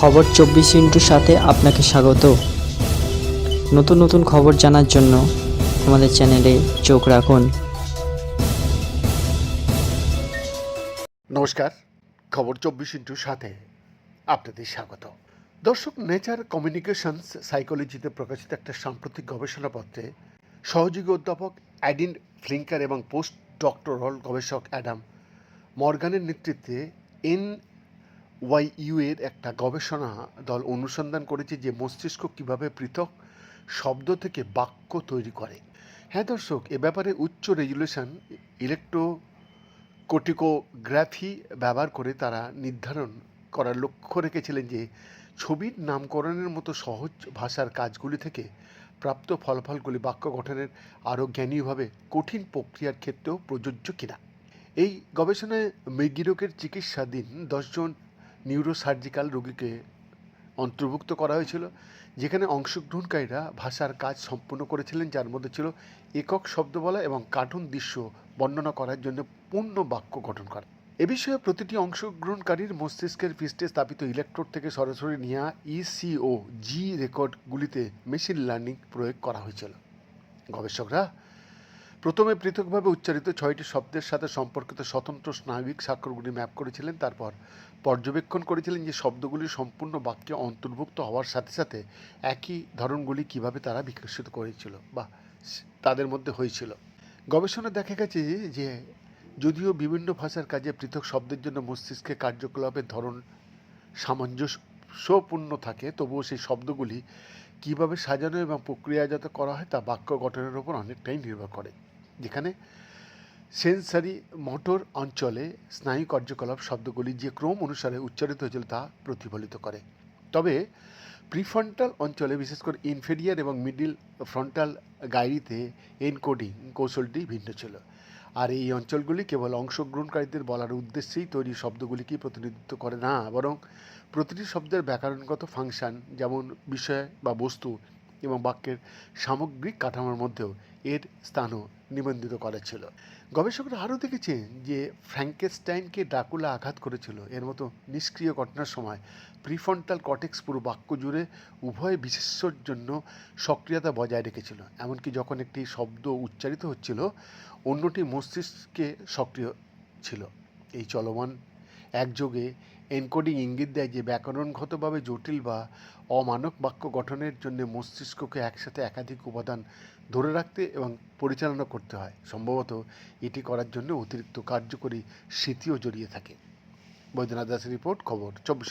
খবর চব্বিশ ইন্টুর সাথে আপনাকে স্বাগত। নতুন নতুন খবর জানার জন্য আমাদের চ্যানেলে চোখ রাখুন। নমস্কার, খবর চব্বিশ ইন্টুর সাথে আপনাদের স্বাগত। দর্শক নেচার কমিউনিকেশনস সাইকোলজিতে প্রকাশিত একটা সাম্প্রতিক গবেষণাপত্রে সহযোগী অধ্যাপক অ্যাডিন ফ্লিঙ্কার এবং পোস্ট ডক্টরাল গবেষক অ্যাডাম মর্গানের নেতৃত্বে এন ওয়াইইউ এর একটা গবেষণা দল অনুসন্ধান করেছে যে মস্তিষ্ক কীভাবে পৃথক শব্দ থেকে বাক্য তৈরি করে। হ্যাঁ দর্শক, এ ব্যাপারে উচ্চ রেজুলেশন ইলেকট্রো কোটিকোগ্রাফি ব্যবহার করে তারা নির্ধারণ করার লক্ষ্য রেখেছিলেন যে ছবির নামকরণের মতো সহজ ভাষার কাজগুলি থেকে প্রাপ্ত ফলাফলগুলি বাক্য গঠনের আরও জ্ঞানীয়ভাবে কঠিন প্রক্রিয়ার ক্ষেত্রেও প্রযোজ্য কিনা। এই গবেষণায় মৃগীরোগের চিকিৎসাধীন দশজন নিউরোসার্জিক্যাল রোগীকে অন্তর্ভুক্ত করা হয়েছিল, যেখানে অংশগ্রহণকারীরা ভাষার কাজ সম্পূর্ণ করেছিলেন, যার মধ্যে ছিল একক শব্দ বলা এবং কার্টুন দৃশ্য বর্ণনা করার জন্য পূর্ণ বাক্য গঠন করা। এ বিষয়ে প্রতিটি অংশগ্রহণকারীর মস্তিষ্কের পৃষ্ঠে স্থাপিত ইলেকট্রোড থেকে সরাসরি নেওয়া ইসিও জি রেকর্ডগুলিতে মেশিন লার্নিং প্রয়োগ করা হয়েছিল। গবেষকরা প্রথমে পৃথকভাবে উচ্চারিত ছয়টি শব্দের সাথে সম্পর্কিত স্বতন্ত্র স্নায়বিক স্বাক্ষরগুলি ম্যাপ করেছিলেন, তারপর পর্যবেক্ষণ করেছিলেন যে শব্দগুলি সম্পূর্ণ বাক্যে অন্তর্ভুক্ত হওয়ার সাথে সাথে একই ধরনগুলি কীভাবে তারা বিকশিত করেছিল বা তাদের মধ্যে হয়েছিল। গবেষণা দেখা গেছে যে যদিও বিভিন্ন ভাষার কাজে পৃথক শব্দের জন্য মস্তিষ্কে কার্যকলাপের ধরন সামঞ্জস্যপূর্ণ থাকে, তবুও সেই শব্দগুলি কীভাবে সাজানো এবং প্রক্রিয়াজাত করা হয় তা বাক্য গঠনের উপর অনেকটাই নির্ভর করে। যেখানে সেন্সারি মোটর অঞ্চলে স্নায়ু কার্যকলাপ শব্দগুলি যে ক্রম অনুসারে উচ্চারিত হয়েছিল তা প্রতিফলিত করে। তবে প্রিফ্রন্টাল অঞ্চলে, বিশেষ করে ইনফেরিয়ার এবং মিডিল ফ্রন্টাল গাইরিতে এনকোডিং কৌশলটি ভিন্ন ছিল। আর এই অঞ্চলগুলি কেবল অংশগ্রহণকারীদের বলার উদ্দেশ্যেই তৈরি শব্দগুলিকে প্রতিনিধিত্ব করে না, বরং প্রতিটি শব্দের ব্যাকরণগত ফাংশন যেমন বিষয় বা বস্তু এবং বাক্যের সামগ্রিক কাঠামোর মধ্যেও এর স্থানও নিবন্ধিত করা ছিল গবেষকরা আরও দেখেছেন যে ফ্র্যাঙ্কেস্টাইনকে ডাকুলা আঘাত করেছিল। এর মতো নিষ্ক্রিয় ঘটনার সময় প্রিফ্রন্টাল কটেক্স পুরো বাক্য জুড়ে উভয় বিশেষ্যর জন্য সক্রিয়তা বজায় রেখেছিল। এমনকি যখন একটি শব্দ উচ্চারিত হচ্ছিল, অন্যটি মস্তিষ্কে সক্রিয় ছিল। এই চলমান একযোগে এনকোডিং ইঙ্গিত দেয় যে ব্যাকরণগতভাবে জটিল বা অমানক বাক্য গঠনের জন্য মস্তিষ্ককে একসাথে একাধিক উপাদান ধরে রাখতে এবং পরিচালনা করতে হয়। সম্ভবত এটি করার জন্য অতিরিক্ত কার্যকরী স্মৃতিও জড়িয়ে থাকে। বৈদ্যনাথ দাসের রিপোর্ট, খবর, চব্বিশ